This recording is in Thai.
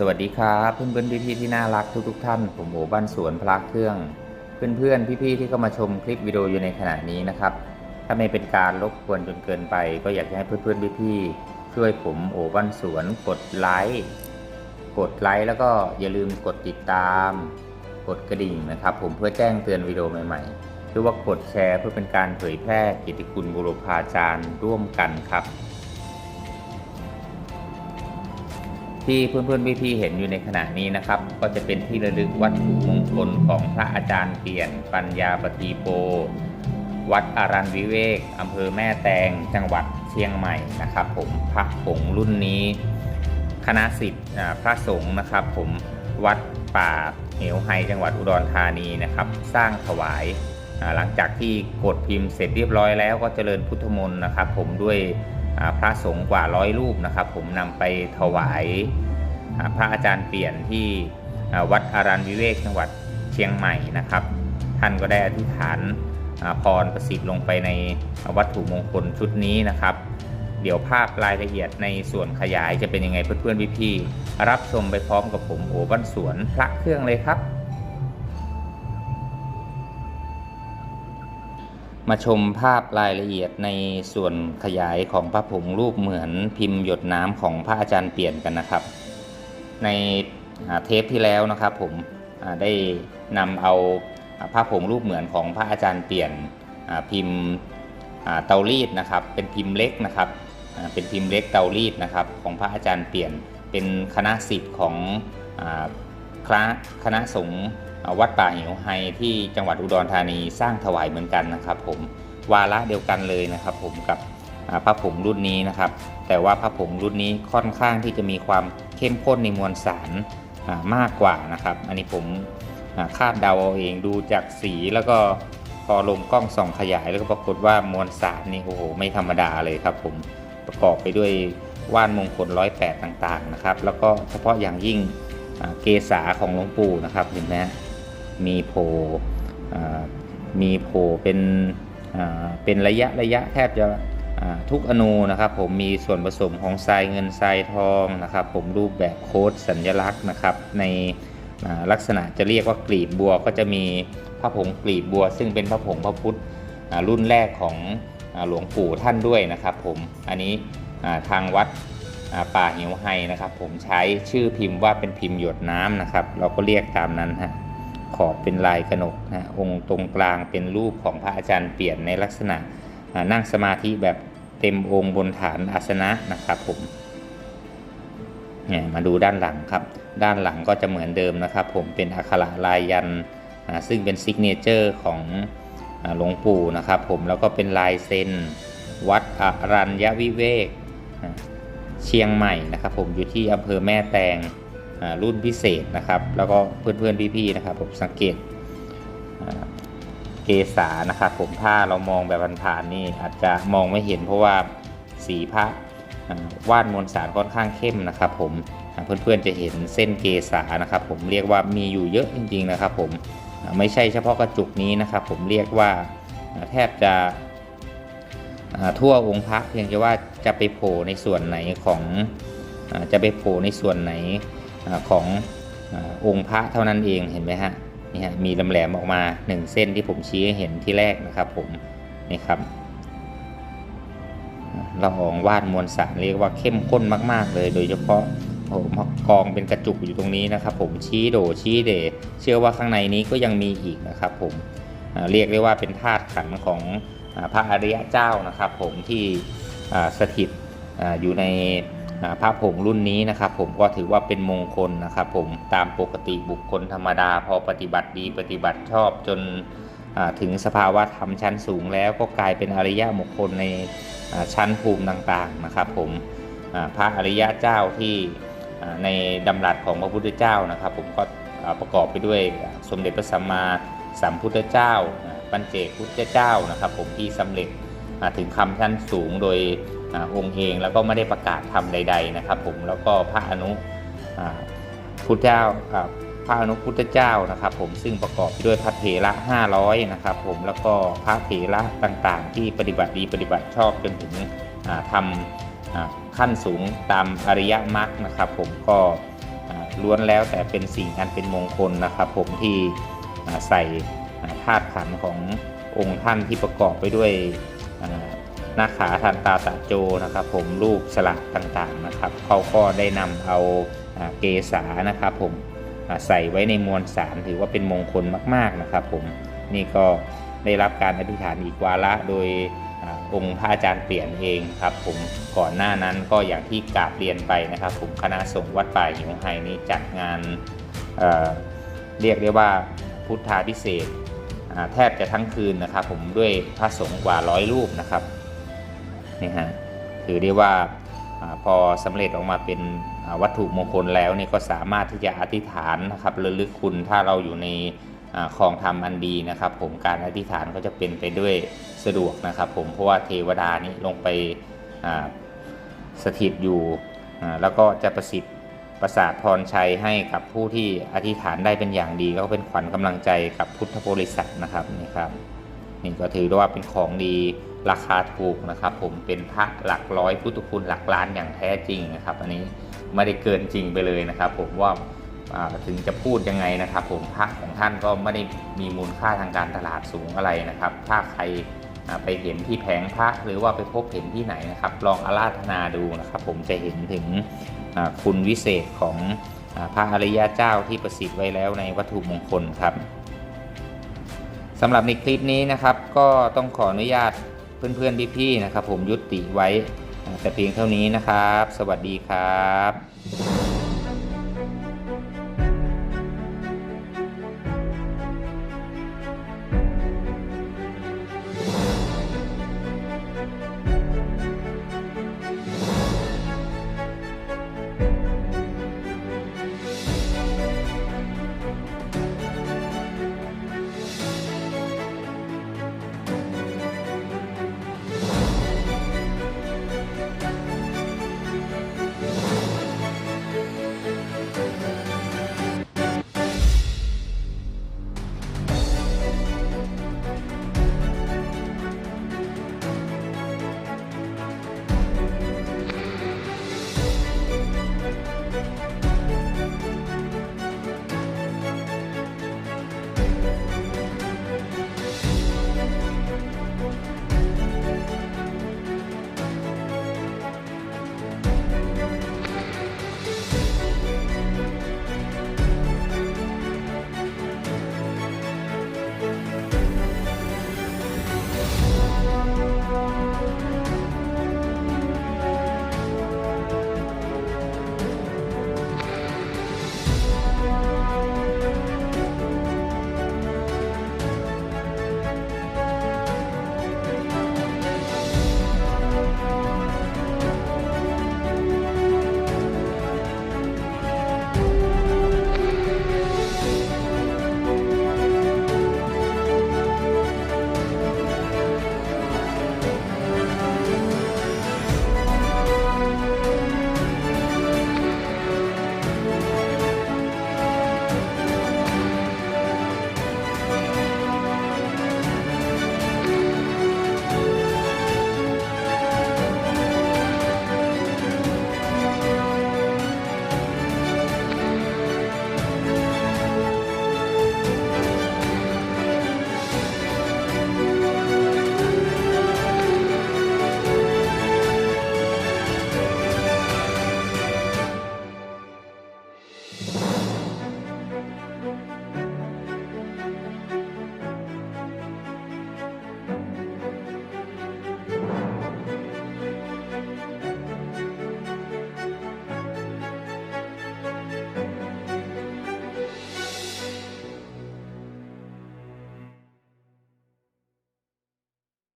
สวัสดีครับเพื่อนเพื่อนพี่ๆที่น่ารักทุกๆทท่านผมโอบ้านสวนพระเครื่อง เพื่อนเพื่อนๆพี่ๆที่เข้ามาชมคลิปวิดีโออยู่ในขณะนี้นะครับ ถ้าไม่เป็นการรบกวนจนเกินไป ก็อยากให้เพื่อนเพื่อนๆพี่ๆช่วยผมโอบ้านสวนกดไลค์กดไลค์แล้วก็อย่าลืมกดติดตาม กดกระดิ่งนะครับ ผมเพื่อแจ้งเตือนวิดีโอใหม่ๆหรือว่ากดแชร์เพื่อเป็นการเผยแพร่กิตติคุณบุรพาจารย์ร่วมกันครับ ที่เพื่อนๆพี่ๆเห็นอยู่ในขณะนี้นะครับ ก็จะเป็นที่ระลึกวัตถุมงคลของพระอาจารย์เปลี่ยนปัญญาปฏิโป วัดอารันวิเวกอำเภอแม่แตงจังหวัดเชียงใหม่นะครับ ผมพระผงรุ่นนี้ คณะสิทธิ์พระสงฆ์นะครับ ผมวัดป่าเหวไฮจังหวัดอุดรธานีนะครับ สร้างถวายหลังจากที่กดพิมพ์เสร็จเรียบร้อยแล้วก็เจริญพุทธมนต์นะครับ ผมด้วย พระสงฆ์กว่าร้อยรูปนะครับ ผมนำไปถวายพระอาจารย์เปลี่ยนที่วัดอารันวิเวกจังหวัดเชียงใหม่นะครับ ท่านก็ได้อธิษฐานพรประสิทธิ์ลงไปในวัตถุมงคลชุดนี้นะครับ เดี๋ยวภาพรายละเอียดในส่วนขยายจะเป็นยังไงเพื่อนๆพี่ๆรับชมไปพร้อมกับผมโอบ้านสวนพระเครื่องเลยครับ มาชมภาพรายละเอียดในส่วนขยายของพระผงรูปเหมือนพิมพ์หยดน้ำของพระอาจารย์เปลี่ยนกันนะครับ ในเทปที่แล้วนะครับผมได้นำเอาพระผงรูปเหมือนของพระอาจารย์เปลี่ยนพิมพ์เตารีดนะครับ เป็นพิมพ์เล็กนะครับเป็นพิมพ์เล็กเตารีดนะครับ ของพระอาจารย์เปลี่ยนเป็นคณะสิทธิ์ของคณะคณะสงฆ์ วัดป่าหิวไฮที่จังหวัดอุดรธานีสร้างถวายเหมือนกันนะครับ ผมวาระเดียวกันเลยนะครับ ผมกับพระผงรุ่นนี้นะครับ แต่ว่าพระผงรุ่นนี้ค่อนข้างที่จะมีความเข้มข้นในมวลสารมากกว่านะครับ อันนี้ผมคาดเดาเอาเองดูจากสีแล้วก็พอลงกล้องส่องขยายแล้วก็ปรากฏว่ามวลสารนี่โอ้โหไม่ธรรมดาเลยครับ ผมประกอบไปด้วยว่านมงคลร้อยแปดต่างๆนะครับ แล้วก็เฉพาะอย่างยิ่งเกษาของหลวงปู่นะครับเห็นไหม มีโผล่มีโผล่เป็นเป็นระยะระยะแทบจะทุกอนูนะครับ ผมมีส่วนผสมของทรายเงินทรายทองนะครับ ผมรูปแบบโค้ดสัญลักษณ์นะครับ ในลักษณะจะเรียกว่ากลีบบัวก็จะมีพระผงกลีบบัว ซึ่งเป็นพระผงพระพุทธรุ่นแรกของหลวงปู่ท่านด้วยนะครับ ผมอันนี้ทางวัดอ่าป่าหิวไฮนะครับ ผมใช้ชื่อพิมพ์ว่าเป็นพิมพ์หยดน้ำนะครับ เราก็เรียกตามนั้นฮะ ขอบเป็นลายกระหนกนะองค์ตรงกลางเป็นรูปของพระอาจารย์เปลี่ยนในลักษณะนั่งสมาธิแบบเต็มองค์บนฐานอาสนะนะครับผมเนี่ยมาดูด้านหลังครับ ด้านหลังก็จะเหมือนเดิมนะครับ ผมเป็นอักขระลายยันซึ่งเป็นซิกเนเจอร์ของหลวงปู่นะครับผมแล้วก็เป็นลายเซ็นวัดอรัญญวิเวกเชียงใหม่นะครับผมอยู่ที่อำเภอแม่แตง รุ่นพิเศษนะครับ แล้วก็เพื่อนๆพี่ๆนะครับ ผมสังเกตเกษานะครับผมถ้าเรามองแบบผ่านๆนี่อาจจะมองไม่เห็นเพราะว่าสีพระอ่าวาดมวลสารค่อนข้างเข้มนะครับ ผมอ่าเพื่อนๆจะเห็นเส้นเกษานะครับ ผมเรียกว่ามีอยู่เยอะจริง ๆนะครับ ผมไม่ใช่เฉพาะกระจุกนี้นะครับ ผมเรียกว่าแทบจะทั่วองค์พระเพียงแต่ว่าจะไปโผล่ในส่วนไหนของจะไปโผล่ในส่วนไหน ขององค์พระเท่านั้นเองเห็นไหมฮะนี่ฮะมีลำแหลมออกมา 1 เส้นที่ผมชี้ให้เห็นที่แรกนะครับผมนี่ครับละอองวาดมวลสารเรียกว่าเข้มข้นมาก ๆ เลย โดยเฉพาะโอ้โหกองเป็นกระจุกอยู่ตรงนี้นะครับ ผมชี้โดชี้เดเชื่อว่าข้างในนี้ก็ยังมีอีกนะครับ ผมเรียกได้ว่าเป็นธาตุขันของพระอริยะเจ้านะครับ ผมที่สถิตอยู่ใน พระผงรุ่นนี้นะครับ ผมก็ถือว่าเป็นมงคลนะครับ ผมตามปกติบุคคลธรรมดา พอปฏิบัติดีปฏิบัติชอบจนถึงสภาวะธรรมชั้นสูงแล้วก็กลายเป็นอริยะมงคลในชั้นภูมิต่างๆนะครับ ผมพระอริยะเจ้าที่ในดำรัสของพระพุทธเจ้านะครับ ผมก็ประกอบไปด้วยสมเด็จพระสัมมาสัมพุทธเจ้าปัญเจกพุทธเจ้านะครับ ผมที่สำเร็จถึงคำชั้นสูงโดย องค์เองแล้วก็ไม่ได้ประกาศทำใด ๆนะครับ ผมแล้วก็พระอนุพุทธเจ้าพระอนุพุทธเจ้านะครับ ผมซึ่งประกอบด้วยพระเถระ 500 นะครับ ผมแล้วก็พระเถระต่างๆ ที่ปฏิบัติดีปฏิบัติชอบจนถึงทำขั้นสูงตามอริยมรรคนะครับ ผมก็ล้วนแล้วแต่เป็นสิ่งอันเป็นมงคลนะครับ ผมที่ใส่ธาตุขันขององค์ท่านที่ประกอบไปด้วย หน้าขาทันตาตะโจนะครับ ผมรูปสลักต่างๆนะครับเขาก็ได้นำเอาเกษานะครับ ผมใส่ไว้ในมวลสารถือว่าเป็นมงคลมาก ๆนะครับ ผมนี่ก็ได้รับการอธิษฐานอีกวาระโดยองค์พระอาจารย์เปลี่ยนเองครับ ผมก่อนหน้านั้นก็อย่างที่กราบเรียนไปนะครับ ผมคณะสงฆ์วัดป่าหิวไฮนี้จัดงานเเรียกได้ว่าพุทธาพิเศษแทบจะทั้งคืนนะครับ ผมด้วยพระสงฆ์กว่าร้อยรูปนะครับ นี่ฮะถือได้ว่าพอสำเร็จออกมาเป็นวัตถุมงคลแล้วนี่ก็สามารถที่จะอธิษฐานนะครับระลึกคุณถ้าเราอยู่ในคลองธรรมอันดีนะครับ ผมการอธิษฐานก็จะเป็นไปด้วยสะดวกนะครับ ผมเพราะว่าเทวดานี้ลงไปสถิตอยู่แล้วก็จะประสิทธิ์ประสาทพรชัยให้กับผู้ที่อธิษฐานได้เป็นอย่างดี แล้วก็เป็นขวัญกำลังใจกับพุทธบริษัทนะครับนี่ครับ นี่ก็ถือว่าเป็นของดีราคาถูกนะครับ ผมเป็นพระหลักร้อยพุทธคุณหลักล้านอย่างแท้จริงนะครับ อันนี้ไม่ได้เกินจริงไปเลยนะครับ ผมว่าถึงจะพูดยังไงนะครับ ผมพระของท่านก็ไม่ได้มีมูลค่าทางการตลาดสูงอะไรนะครับ ถ้าใครไปเห็นที่แผงพระหรือว่าไปพบเห็นที่ไหนนะครับ ลองอาราธนาดูนะครับ ผมจะเห็นถึงคุณวิเศษของพระอริยะเจ้าที่ประสิทธิ์ไว้แล้วในวัตถุมงคลครับ สำหรับในคลิปนี้นะครับ ก็ต้องขออนุญาตเพื่อนๆพี่ๆนะครับ ผมยุติไว้แต่เพียงเท่านี้นะครับ สวัสดีครับ